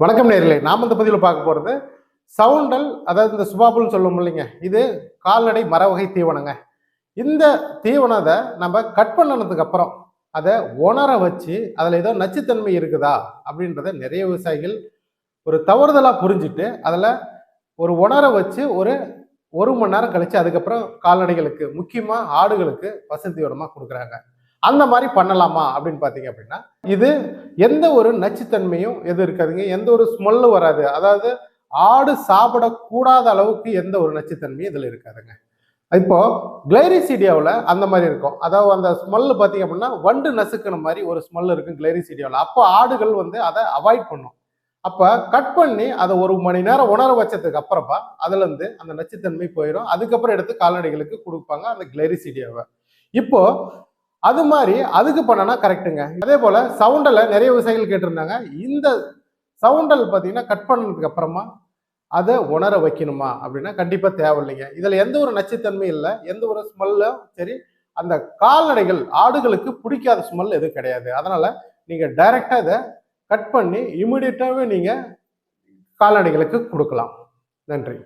வணக்கம் நேர்களே. நாம் இந்த பதிவில் பார்க்க போகிறது சவுண்டல் அதாவது இந்த சுபாபுல்னு சொல்லுவோம் இல்லைங்க இது கால்நடை மரவகை தீவனங்க. இந்த தீவனத்தை நம்ம கட் பண்ணனதுக்கு அப்புறம் அதை உணர வச்சு அதில் ஏதோ நச்சுத்தன்மை இருக்குதா அப்படின்றத நிறைய விவசாயிகள் ஒரு தவறுதலாக புரிஞ்சுட்டு அதில் ஒரு உணர வச்சு ஒரு ஒரு மணி நேரம் கழித்து அதுக்கப்புறம் கால்நடைகளுக்கு முக்கியமாக ஆடுகளுக்கு பசு கொடுக்குறாங்க. அந்த மாதிரி பண்ணலாமா அப்படின்னு பார்த்தீங்க அப்படின்னா இது எந்த ஒரு நச்சுத்தன்மையும் எது இருக்காதுங்க எந்த ஒரு ஸ்மெல்லும் வராது. அதாவது ஆடு சாப்பிடக்கூடாத அளவுக்கு எந்த ஒரு நச்சுத்தன்மையும் இதில் இருக்காதுங்க. இப்போ கிளைரிசீடியாவில் அந்த மாதிரி இருக்கும். அதாவது அந்த ஸ்மெல்லு பார்த்தீங்க அப்படின்னா வண்டு நசுக்கின மாதிரி ஒரு ஸ்மெல் இருக்கும் கிளைரிசீடியாவில் அப்போ ஆடுகள் வந்து அதை அவாய்ட் பண்ணும். அப்போ கட் பண்ணி அதை ஒரு மணி நேரம் உணர வச்சதுக்கு அப்புறமா அதுலேருந்து அந்த நச்சுத்தன்மை போயிடும். அதுக்கப்புறம் எடுத்து கால்நடைகளுக்கு கொடுப்பாங்க அந்த கிளைரிசீடியாவை இப்போ அது மாதிரி அதுக்கு பண்ணனா கரெக்டுங்க அதே போல சவுண்டல நிறைய விவசாயிகள் கேட்டிருந்தாங்க. இந்த சவுண்டல் பார்த்தீங்கன்னா கட் பண்ணதுக்கு அப்புறமா அதை உணர வைக்கணுமா அப்படின்னா கண்டிப்பா தேவையில்லைங்க. இதுல எந்த ஒரு நச்சுத்தன்மையும் இல்லை. எந்த ஒரு ஸ்மெல்லும் சரி அந்த கால்நடைகள் ஆடுகளுக்கு பிடிக்காத ஸ்மெல் எதுவும் கிடையாது. அதனால நீங்க டைரக்டா இதை கட் பண்ணி இமிடியட்டாவே நீங்க கால்நடைகளுக்கு கொடுக்கலாம். நன்றி.